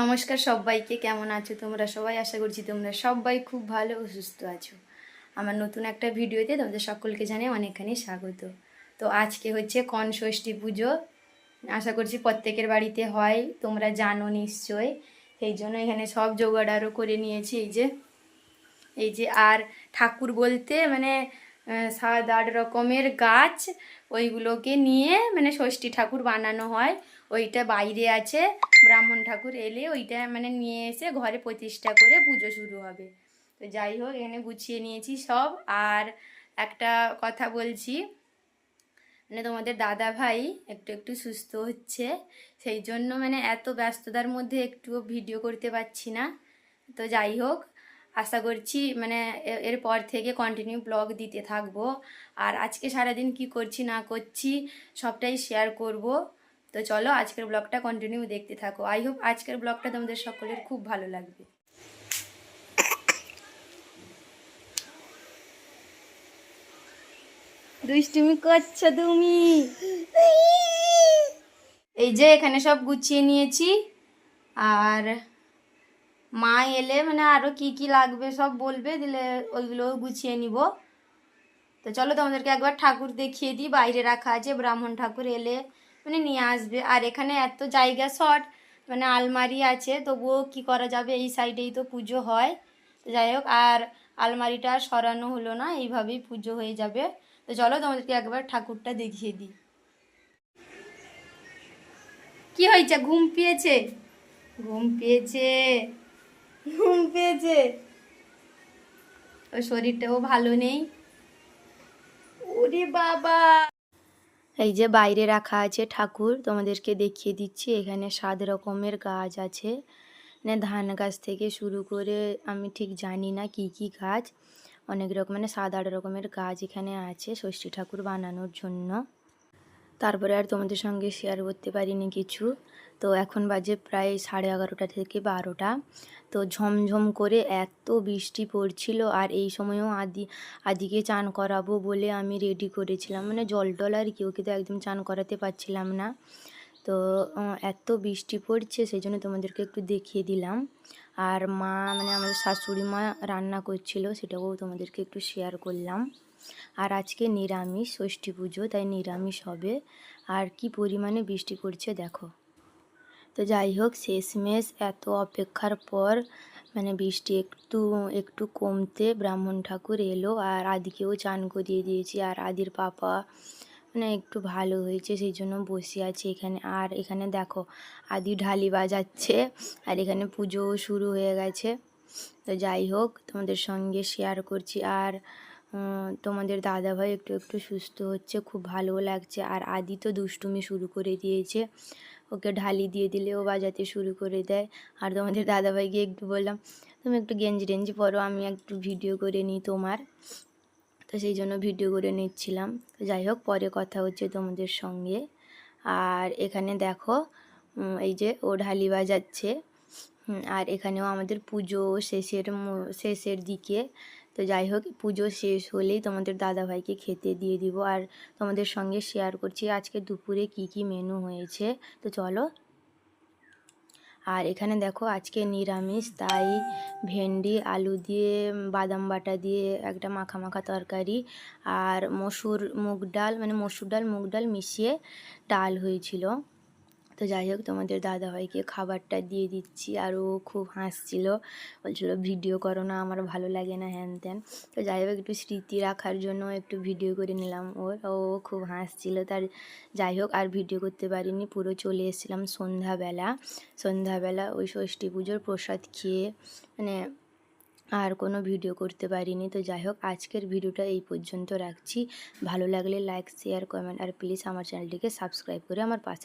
নমস্কার সবাইকে, কেমন আছো তোমরা সবাই? আশা করছি তোমরা সবাই খুব ভালো ও সুস্থ আছো। আমার নতুন একটা ভিডিওতে তোমাদের সকলকে জানিয়ে অনেকখানি স্বাগত। তো আজকে হচ্ছে কন ষষ্ঠী পুজো। আশা করছি প্রত্যেকের বাড়িতে হয়, তোমরা জানো নিশ্চয়। সেই জন্য এখানে সব জোগাড় আরও করে নিয়েছি, এই যে এই যে, আর ঠাকুর বলতে মানে সাত আট রকমের গাছ, ওইগুলোকে নিয়ে মানে ষষ্ঠী ঠাকুর বানানো হয়। ওইটা বাইরে আছে। ব্রাহ্মণ ঠাকুর এলে ওইটা মানে নিয়ে এসে ঘরে প্রতিষ্ঠা করে পুজো শুরু হবে। তো যাই হোক, এখানে গুছিয়ে নিয়েছি সব। আর একটা কথা বলছি মানে তোমাদের দাদা ভাই একটু একটু সুস্থ হচ্ছে, সেই জন্য মানে এত ব্যস্ততার মধ্যে একটুও ভিডিও করতে পারছি না। তো যাই হোক, আশা করছি মানে এরপর থেকে কন্টিনিউ ব্লগ দিতে থাকব। আর আজকে সারাদিন কি করছি না করছি সবটাই শেয়ার করব। তো চলো আজকের ব্লগটা কন্টিনিউ দেখতে থাকো। আই হোপ আজকের ব্লগটা তোমাদের সকলের খুব ভালো লাগবে। দুষ্টুমি করছ তুমি? এই যে এখানে সব গুছিয়ে নিয়েছি। আর মা এলে মানে আরও কি কি লাগবে সব বলবে, দিলে ওইগুলো গুছিয়ে নিব। তো চলো তোমাদেরকে একবার ঠাকুর দেখিয়ে দিই, বাইরে রাখা আছে, ব্রাহ্মণ ঠাকুর এলে মানে নিয়ে আসবে। আর এখানে এত জায়গা শর্ট মানে আলমারি আছে, তবুও কি করা যাবে? এই সাইডেই তো পুজো হয়। তো যাই হোক, আর আলমারিটা সরানো হলো না, এইভাবেই পুজো হয়ে যাবে। তো চলো তোমাদেরকে একবার ঠাকুরটা দেখিয়ে দিই। কি হয়েছে? ঘুম পেয়েছে? ঘুম পেয়েছে। ঘুম পেয়েছে। ওর শরীরটাও ভালো নেই। ওরে বাবা! এই যে বাইরে রাখা আছে ঠাকুর, তোমাদেরকে দেখিয়ে দিচ্ছি। এখানে সাত রকমের গাছ আছে। মানে ধান গাছ থেকে শুরু করে আমি ঠিক জানি না কি কি গাছ। অনেক রকম মানে সাত আট রকমের গাছ এখানে আছে ষষ্ঠী ঠাকুর বানানোর জন্য। তারপরে আর তোমাদের সঙ্গে শেয়ার করতে পারিনি কিছু। তো এখন বাজে প্রায় সাড়ে এগারোটা থেকে বারোটা। তো ঝমঝম করে এত বৃষ্টি পড়ছিল আর এই সময়ও আদি, আদিকে চান করাবো বলে আমি রেডি করেছিলাম। মানে জল টল আর কি ওকে তো একদম চান করাতে পারছিলাম না। তো এত বৃষ্টি পড়ছে সেই জন্য তোমাদেরকে একটু দেখিয়ে দিলাম। আর মা মানে আমাদের শাশুড়ি মা রান্না করছিল সেটাও তোমাদেরকে একটু শেয়ার করলাম। আর আজকে নিরামিষ, ষষ্ঠী পুজো, তাই নিরামিষ হবে। আর কি পরিমাণে বৃষ্টি পড়ছে দেখো। তো যাই হোক, শেষমেশ এত অপেক্ষার পর মানে বৃষ্টি একটু একটু কমতে ব্রাহ্মণ ঠাকুর এলো আর আদিকেও চান করিয়ে দিয়েছি। আর আদির পাপা মানে একটু ভালো হয়েছে, সেই জন্য বসে আছি এখানে। আর এখানে দেখো, আদি ঢালি বাজাচ্ছে আর এখানে পুজোও শুরু হয়ে গেছে। তো যাই হোক, তোমাদের সঙ্গে শেয়ার করছি। আর তোমাদের দাদাভাই একটু একটু সুস্থ হচ্ছে, খুব ভালোও লাগছে। আর আদি তো দুষ্টুমি শুরু করে দিয়েছে। ওকে ঢালি দিয়ে দিলে ও বাজাতে শুরু করে দেয়। আর তোমাদের দাদাভাইকে একটু বললাম, তুমি একটু গেঞ্জি টেঞ্জি পরো, আমি একটু ভিডিও করে নিই তোমার। তো সেই জন্য ভিডিও করে নিচ্ছিলাম। তো যাই হোক, পরে কথা হচ্ছে তোমাদের সঙ্গে। আর এখানে দেখো এই যে ও ঢালি বাজাচ্ছে। আর এখানেও আমাদের পুজো শেষের শেষের দিকে তো যাই হোক, পুজো শেষ হলেই তোমাদের দাদাভাইকে খেতে দিয়ে দিব আর তোমাদের সঙ্গে শেয়ার করছি আজকে দুপুরে কি কি মেনু হয়েছে। তো চলো। আর এখানে দেখো, আজকে নিরামিষ, তাই ভেন্ডি, আলু দিয়ে, বাদাম বাটা দিয়ে একটা মাখা মাখা তরকারি আর মসুর মুগ ডাল মানে মসুর ডাল, মুগ ডাল মিশিয়ে ডাল হয়েছিল। তো যাই হোক, তোমাদের দাদাভাইকে খাবারটা দিয়ে দিচ্ছি। আর ও খুব হাসছিল। বলছিল, ভিডিও করো না, আমার ভালো লাগে না, হ্যান ত্যান। তো যাই হোক, একটু স্মৃতি রাখার জন্য একটু ভিডিও করে নিলাম ওর। ও খুব হাসছিল। তার যাই হোক, আর ভিডিও করতে পারিনি। পুরো চলে এসেছিলাম সন্ধ্যাবেলা। সন্ধ্যাবেলা ওই ষষ্ঠী পুজোর প্রসাদ খেয়ে মানে আর কোনো ভিডিও করতে পারিনি। তো যাই হোক, আজকের ভিডিওটা এই পর্যন্ত রাখছি। ভালো লাগলে লাইক, শেয়ার, কমেন্ট, আর প্লিজ আমার চ্যানেলটিকে সাবস্ক্রাইব করে আমার পাশে